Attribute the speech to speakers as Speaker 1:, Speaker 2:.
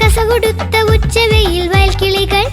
Speaker 1: കസകൊടുത്ത ഉച്ചവെയിൽ വയൽക്കിളികൾ